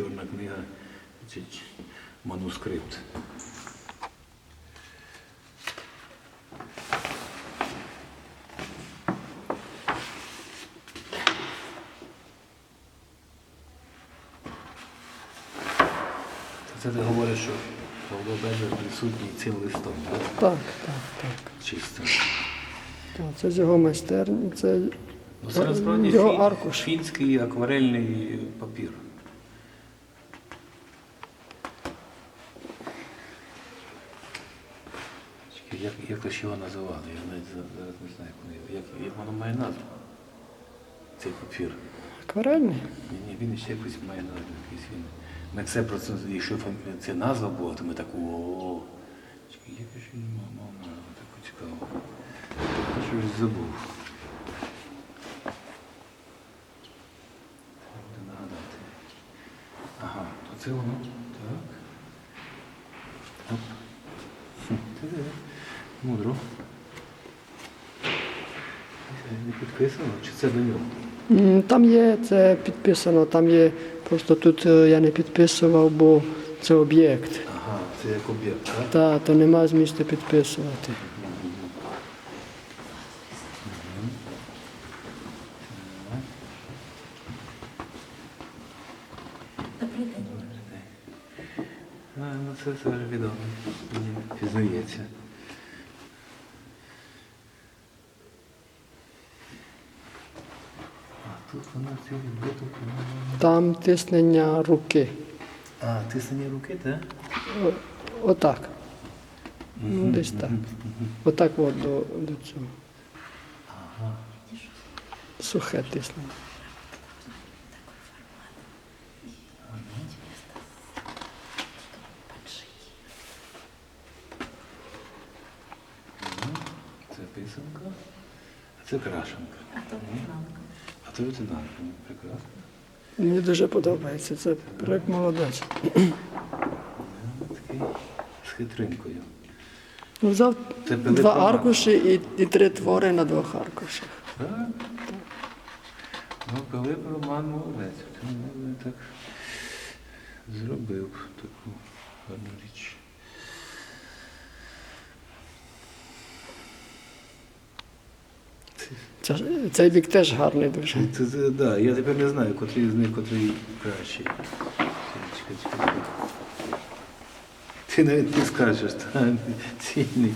Чорна книга, манускрипт. Це ти говориш, що Павло Бедер присутній цим листом, так? Так, так, так. Чисто. так. Це з його майстерні, це Ну, це насправді його фін- аркуш. фінський акварельний папір. Чекай, Як, як то його називали? Я навіть зараз не знаю, як, вони- як, як воно має назву. Цей папір. акварельний. Ні, ні, він ще якось має назву. Якийсь він. Ми це про це, якщо це назва була, то ми так о. Чекай, як ж він мав назву, таку цікаву. Я щось забув. Треба нагадати. Ага, то це воно. Так. Оп. Хм, Це де? Мудро. Не підписано, чи це до нього? Там є, це підписано, там є, просто тут е, я не підписував, бо це об'єкт. Ага, це як об'єкт, так? Та, то нема змісту підписувати. А, ну це все вже відомо. Мені Пізнається. А тут вона це відбито. Там тиснення руки. А, тиснення руки, так? Отак. Ну, десь так. Отак от до, до цього. Ага. Сухе тиснення. Це писанка, а це крашенка. А то вишиванка. А то лейтенант. Ну, Прекрасно. Мені дуже подобається. Це проект молодець. Такий з хитринкою. Ну, взяв Це Пилип два Роман. аркуші і, і три твори на двох аркушах. Так. Ну, Пилип Роман молодець. Він мене так зробив таку гарну річ. Це, цей бік теж гарний дуже. Це, це, да, я тепер не знаю, котрий з них, котрий кращий. Чекай, чекай, чекай. Ти навіть не скажеш, та, цінний.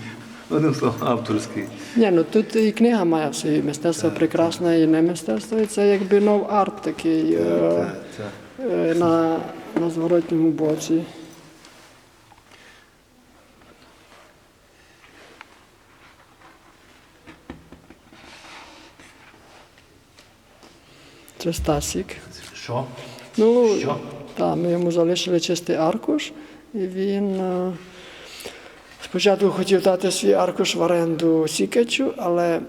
Одним словом, авторський. Ні, ну тут і книга має все, і мистецтво прекрасне, і не мистецтво, і це якби нов арт такий е, Так, так. е, на, на зворотньому боці. Це Стасік. Що? Ну, Що? Так, ми йому залишили чистий аркуш, і він е, спочатку хотів дати свій аркуш в оренду Сікачу, але,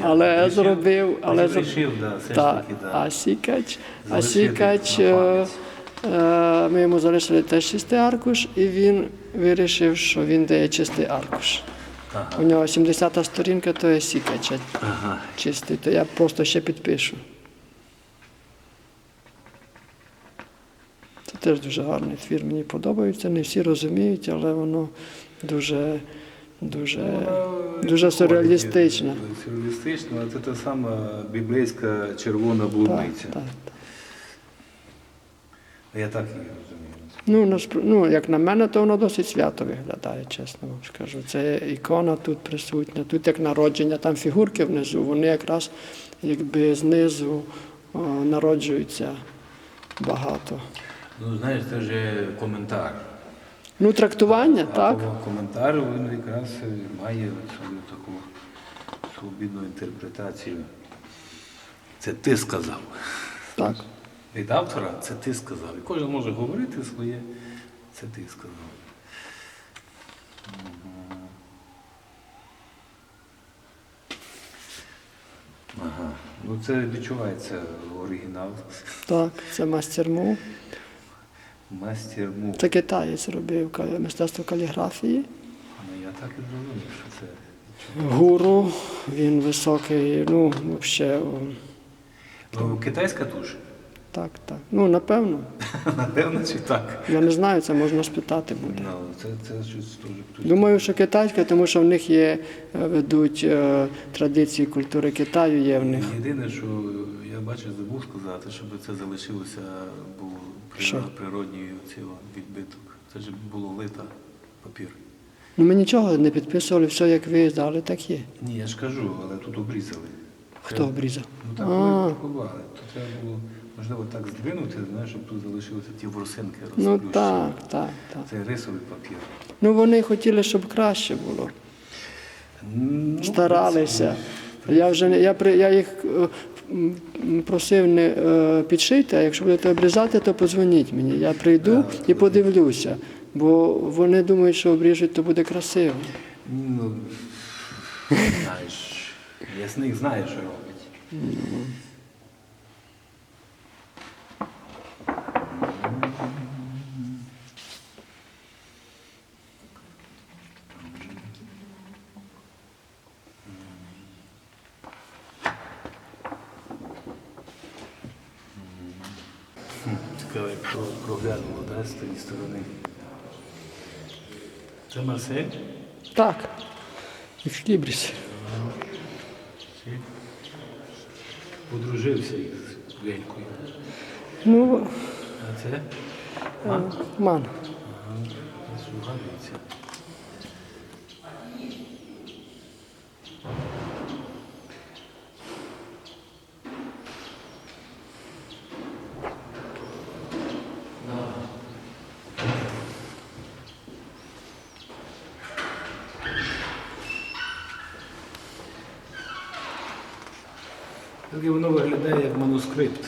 але Вирішив- зробив. Але зр- вирішив, да, все ж та, таки, да. а Сікач, а Залишити Сікач, на е, е, ми йому залишили теж чистий аркуш, і він вирішив, що він дає чистий аркуш. Ага. У нього 70-та сторінка, то є Сікача Ага. чистий, то я просто ще підпишу. Це теж дуже гарний твір, мені подобається. Не всі розуміють, але воно дуже, дуже, дуже сюрреалістично. Сюрреалістично, але це та сама біблійська червона Так, блудниця. так. Я так її розумію. Ну, ну, як на мене, то воно досить свято виглядає, чесно вам скажу. Це ікона тут присутня, тут як народження, там фігурки внизу, вони якраз якби знизу о, народжуються багато. Ну, знаєш, це вже коментар. Ну, трактування, А так. Коментар він якраз має свою таку свобідну інтерпретацію. Це ти сказав. Так. Від автора це ти сказав. І кожен може говорити своє, це ти сказав. Ага. Ну це відчувається оригінал. Так, це мастер Му. Мастер му. Це китаєць робив мистецтво каліграфії. Ну я так і зрозумів, що це. Гуру, він високий, ну, взагалі, китайська туш. Так, так. Ну, напевно. Напевно, чи так. Я не знаю, це можна спитати буде. Ну, це, це щось хтось. Думаю, що китайська, тому що в них є, е, ведуть е, традиції культури Китаю, є в них. Єдине, що я бачив, забув сказати, щоб це залишилося, був Що? природній цього відбиток. Це ж було лита папір. Ну ми нічого не підписували, все як ви дали, так є. Ні, я ж кажу, але тут обрізали. Хто обрізав? Ну так, А. коли пакували, то треба було, можливо, так здвинути, знаєш, щоб тут залишилися ті ворсинки Ну так, так, так. Це рисовий папір. Ну вони хотіли, щоб краще було. Ну, Старалися. Я вже я, при- я їх е, просив не е, підшити, а якщо будете обрізати, то подзвоніть мені. Я прийду і подивлюся. Бо вони думають, що обріжуть, то буде красиво. Ну, знаєш, ясник знає, що робить. Цікаво, як про- проглянуло, да, з тієї сторони. Це Марсель? Так. Ексклібріс. Подружився із Венькою. Ну, А це? е, ман. Ага, згадується. Тільки воно виглядає як манускрипт.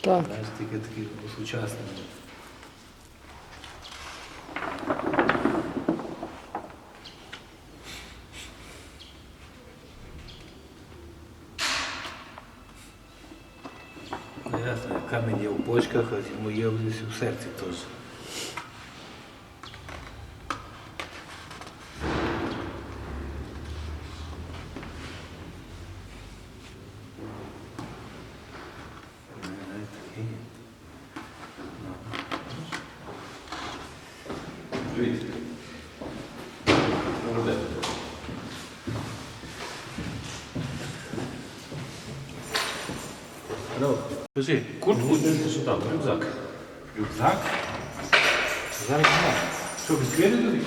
Так. Знаєш, тільки такий сучасний. Ну, ясно, камінь є в почках, а йому є у серці теж. Е, такий. Привіт. Здорово. Скажи, куртку ти що там, рюкзак? Рюкзак? Зараз знаю. Що, відкрили туди?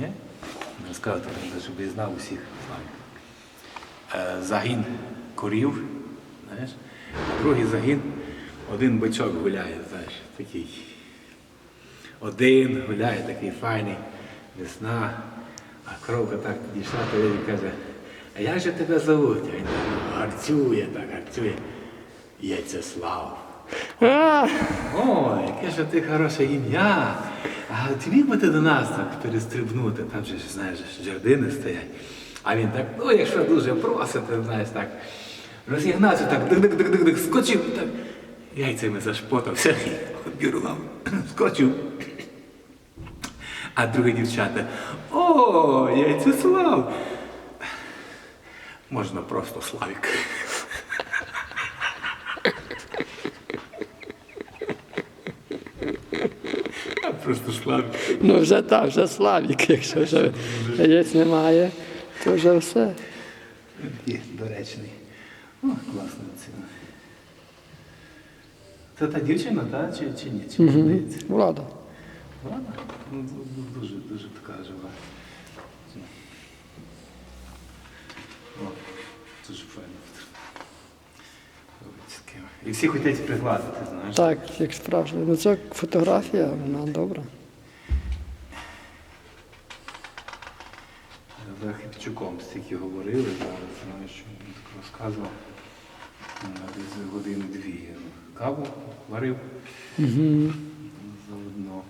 Ні? Не сказати, щоб я знав усіх. Е, Загін корів, знаєш, другий загін, один бичок гуляє, знаєш, такий. Один гуляє, такий файний, весна, а коровка так підійшла, то він каже, а як же тебе зовуть? А він так гарцює, так гарцює. Яйцеслав. О, яке ж ти хороше ім'я. А от міг би ти до нас так перестрибнути, там же знаєш, жердини стоять. А він так, ну якщо дуже просите, знаєш, так, розігнався, так, дик-дик-дик-дик, скочив, так, яйцями зашпотався, бірулам, скочив. А друге дівчата, о, яйцеслав. Можна просто Славік. А просто Славік. ну вже так, вже Славік, якщо вже яєць немає, то вже все. Такий доречний. О, класно це. Це та дівчина, та? Чи, чи ні? Чи мені здається? Влада. Ну, дуже, дуже така жива. О, дуже файно. І всі хочуть пригладити, знаєш. Так, як справжня. Ну це фотографія, вона добра. За Хипчуком стільки говорили, зараз, знаєш, що він так розказував. Десь години-дві. Каву варив Угу. заодно.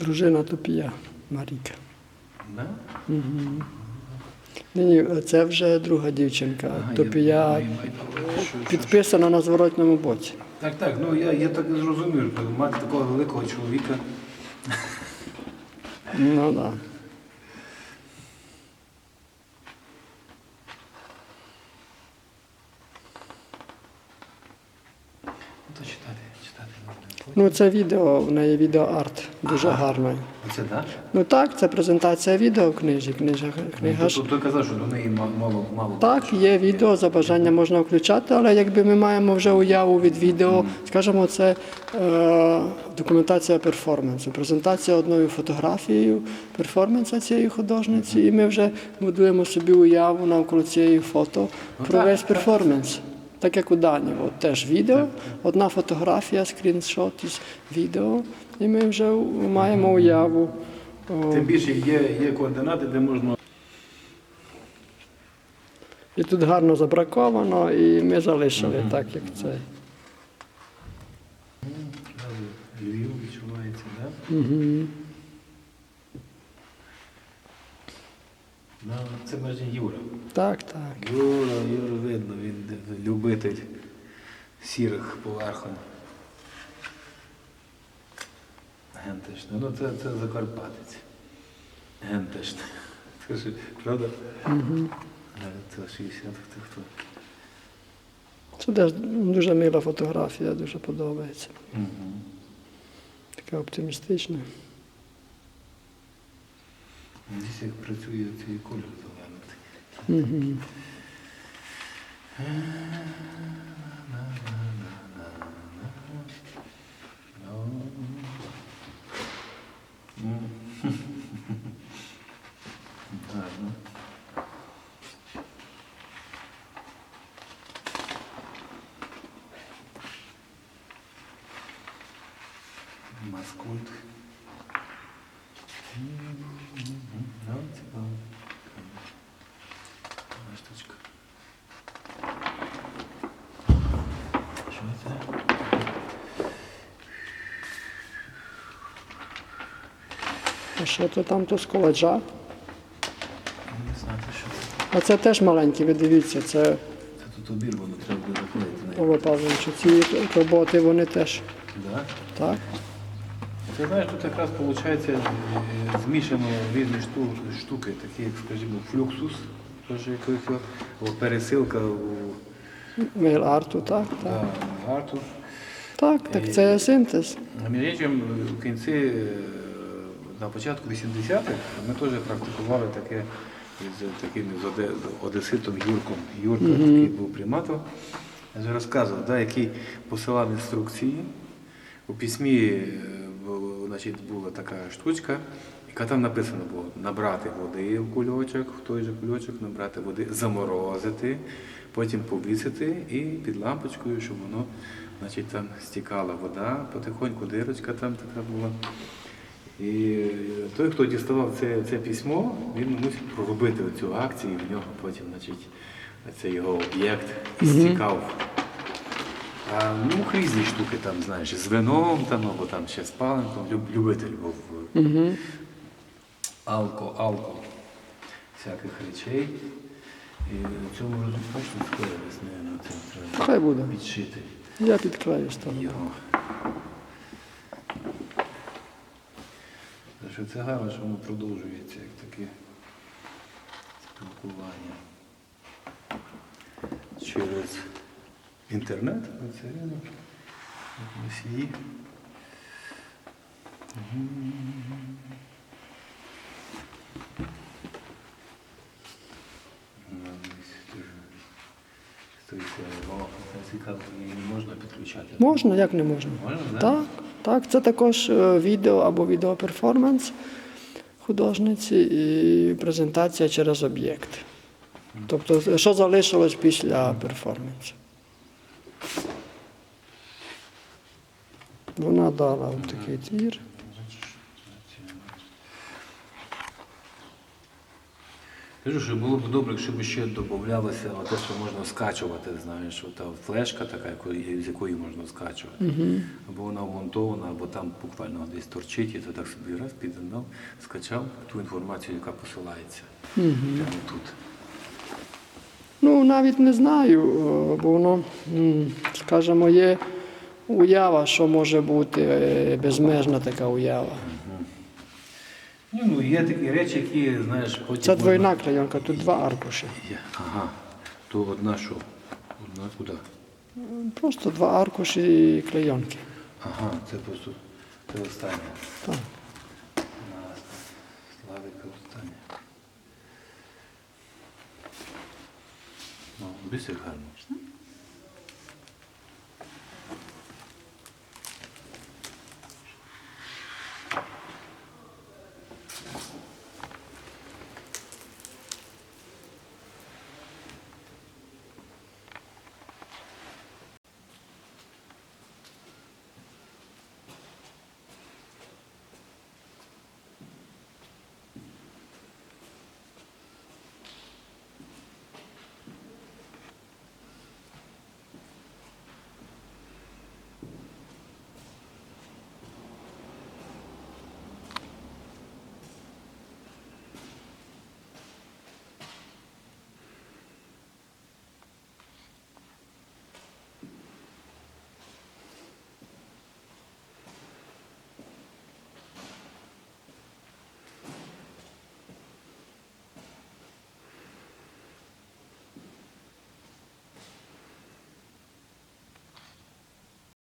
Дружина Топія Маріка. Да? Ні, це вже друга дівчинка. Ага, Топія підписана на зворотньому боці. Так, так, ну я, я так і зрозумів, мати такого великого чоловіка. Ну так. Да. Ну. Ну, це відео, в неї відеоарт дуже гарний. Оце так? Ну так, це презентація відео в книжі. Книжа, книга ж. Тобто казав, що до неї ма- мало мало. Так, є відео, за бажанням можна включати, але якби ми маємо вже уяву від відео, скажімо, це е, документація перформансу, презентація одною фотографією перформанса цієї художниці, і ми вже будуємо собі уяву навколо цієї фото Ну, про так, весь перформанс. Так як у Дані, от теж відео, одна фотографія, скріншот із відео, і ми вже маємо уяву. Тим більше є, є координати, де можна. І тут гарно забраковано, і ми залишили так, як це. Львів відчувається, так? Угу. Ну, це майже Юра. Так, так. Юра, Юра видно, він любитель сірих поверхонь. Гентешне. Ну це, це Закарпатець. Гентешне. Це ж, правда? Угу. Е, Це 60 хто хто. Це дуже мила фотографія, дуже подобається. Угу. Така оптимістична. Десь як працює цей кольор зелений. Угу. Гарно. Маскульт. Що це? Там то з коледжа? Не знати, що це. А це теж маленькі, ви дивіться, це Це тут обірвано, треба буде заклеїти. Павлович. Ці роботи вони теж. Да? Так? Ти знаєш, тут якраз виходить е, змішано різні штуки, такі, як, скажімо, флюксус, теж якось, пересилка у Мейл арту, так, так. да, арту. Так, так, це синтез. Між іншим, в кінці, е, на початку 80-х ми теж практикували таке з таким з оде- з одеситом Юрком. Юрко такий був приматор. Вже розказував, да, який посилав інструкції. У письмі е, значить, була така штучка, яка там написано було набрати води в кульочок, в той же кульочок набрати води, заморозити, потім повісити і під лампочкою, щоб воно значить, там стікала вода, потихоньку дирочка там така була. І е, той, хто діставав це, це письмо, він мусив проробити цю акцію, і в нього потім, значить, це його об'єкт стікав. Ну, різні штуки там, знаєш, з вином там, або там ще з паленком, люб, любитель був Угу. алко, алко всяких речей. І цьому розумію, склеїлось, не це треба Хай буде. відшити Я підклею стану. його. Так що це гарно, що воно продовжується як таке спілкування через інтернет. Це носії. Ну, ось це цікаво, її можна підключати. Можна, як не можна? Можна? Так, так, це також е, відео або відеоперформанс художниці і презентація через об'єкт. Тобто, що залишилось після перформансу. Вона дала такий твір. Кажу, що було б добре, якщо б ще додавалося те, що можна скачувати, знаєш, та флешка така, з якої можна скачувати. Або вона вмонтована, або там буквально десь торчить, і ти так собі раз піддав, скачав ту інформацію, яка посилається. Прямо тут. Ну, навіть не знаю, бо воно, скажімо, є уява, що може бути е, безмежна така уява. Ну є такі речі, які, знаєш, потім. Це можна- двойна клейонка, тут два аркуші. Є. Ага. То одна що? Одна куди? Просто два аркуші і клейонки. Ага, це просто це останнє. Так. Славика останнє. Ну, бисер гарно.